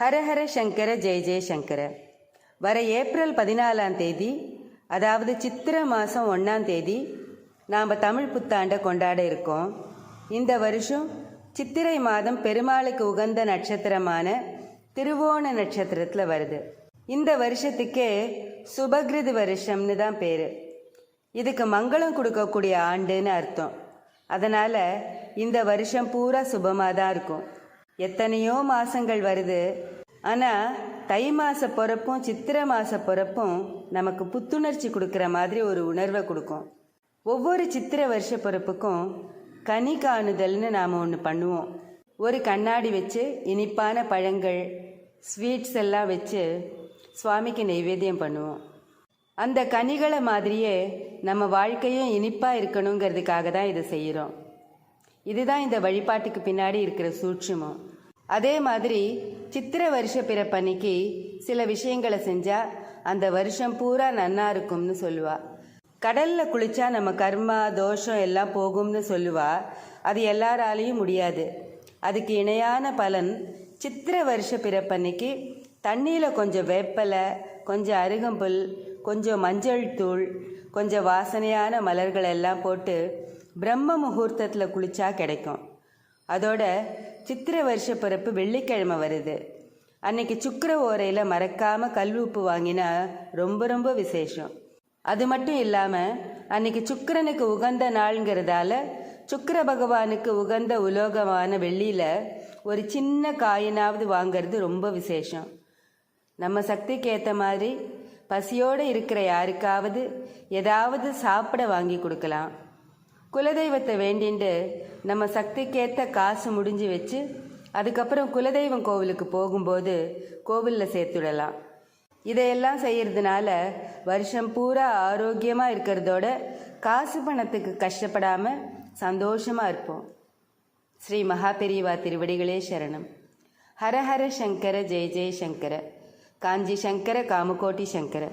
ஹரஹர சங்கர ஜெய ஜெயசங்கர வர ஏப்ரல் பதினாலாம் தேதி அதாவது சித்திர மாதம் ஒன்றாம் தேதி நாம் தமிழ் புத்தாண்டை கொண்டாட இருக்கோம். இந்த வருஷம் சித்திரை மாதம் பெருமாளுக்கு உகந்த நட்சத்திரமான திருவோண நட்சத்திரத்தில் வருது. இந்த வருஷத்துக்கே சுபகிருது வருஷம்னு தான் பேர். இதுக்கு மங்களம் கொடுக்கக்கூடிய ஆண்டுன்னு அர்த்தம். அதனால் இந்த வருஷம் பூரா சுபமாக தான் இருக்கும். எத்தனையோ மாதங்கள் வருது. ஆனால் தை மாத பிறப்பும் சித்திரை மாத பிறப்பும் நமக்கு புத்துணர்ச்சி கொடுக்குற மாதிரி ஒரு உணர்வை கொடுக்கும். ஒவ்வொரு சித்திரை வருஷ பிறப்புக்கும் கனி காணுதல்னு நாம் ஒன்று பண்ணுவோம். ஒரு கண்ணாடி வச்சு இனிப்பான பழங்கள் ஸ்வீட்ஸ் எல்லாம் வச்சு சுவாமிக்கு நைவேத்தியம் பண்ணுவோம். அந்த கனிகளை மாதிரியே நம்ம வாழ்க்கையும் இனிப்பாக இருக்கணுங்கிறதுக்காக தான் இதை செய்கிறோம் இதுதான் இந்த வழிபாட்டுக்கு பின்னாடி இருக்கிற சூட்சுமம். அதே மாதிரி சித்திரை வருஷ பிறப்பன்னைக்கு சில விஷயங்களை செஞ்சால் அந்த வருஷம் பூரா நன்னா இருக்கும்னு சொல்லுவா. கடல்ல குளிச்சா நம்ம கர்மா தோஷம் எல்லாம் போகும்னு சொல்லுவா. அது எல்லாராலையும் முடியாது. அதுக்கு இணையான பலன் சித்திரை வருஷ பிறப்பன்னைக்கு தண்ணியில் கொஞ்சம் வேப்பலை கொஞ்சம் அருகம்புல் கொஞ்சம் மஞ்சள் தூள் கொஞ்சம் வாசனையான மலர்கள் எல்லாம் போட்டு பிரம்ம முகூர்த்தத்தில் குளிச்சா கிடைக்கும். அதோட சித்திர வருஷ பிறப்பு வெள்ளிக்கிழமை வருது. அன்னைக்கு சுக்கர ஓரையில் மறக்காமல் கல் உப்பு வாங்கினா ரொம்ப ரொம்ப விசேஷம். அது மட்டும் இல்லாமல் அன்னைக்கு சுக்கிரனுக்கு உகந்த நாள்ங்கிறதால சுக்கர பகவானுக்கு உகந்த உலோகமான வெள்ளியில் ஒரு சின்ன காயினாவது வாங்கிறது ரொம்ப விசேஷம். நம்ம சக்திக்கு ஏற்ற மாதிரி பசியோடு இருக்கிற யாருக்காவது ஏதாவது சாப்பிட வாங்கி கொடுக்கலாம். குலதெய்வத்தை வேண்டிண்டு நம்ம சக்திக்கேற்ற காசு முடிஞ்சு வச்சு அதுக்கப்புறம் குலதெய்வம் கோவிலுக்கு போகும்போது கோவிலில் சேர்த்துடலாம். இதையெல்லாம் செய்கிறதுனால வருஷம் பூரா ஆரோக்கியமாக இருக்கிறதோட காசு பணத்துக்கு கஷ்டப்படாமல் சந்தோஷமாக இருப்போம். ஸ்ரீ மகாபெரிவா திருவடிகளே சரணம். ஹரஹர சங்கர ஜெய ஜெய சங்கர. காஞ்சி சங்கர காமகோட்டி சங்கர.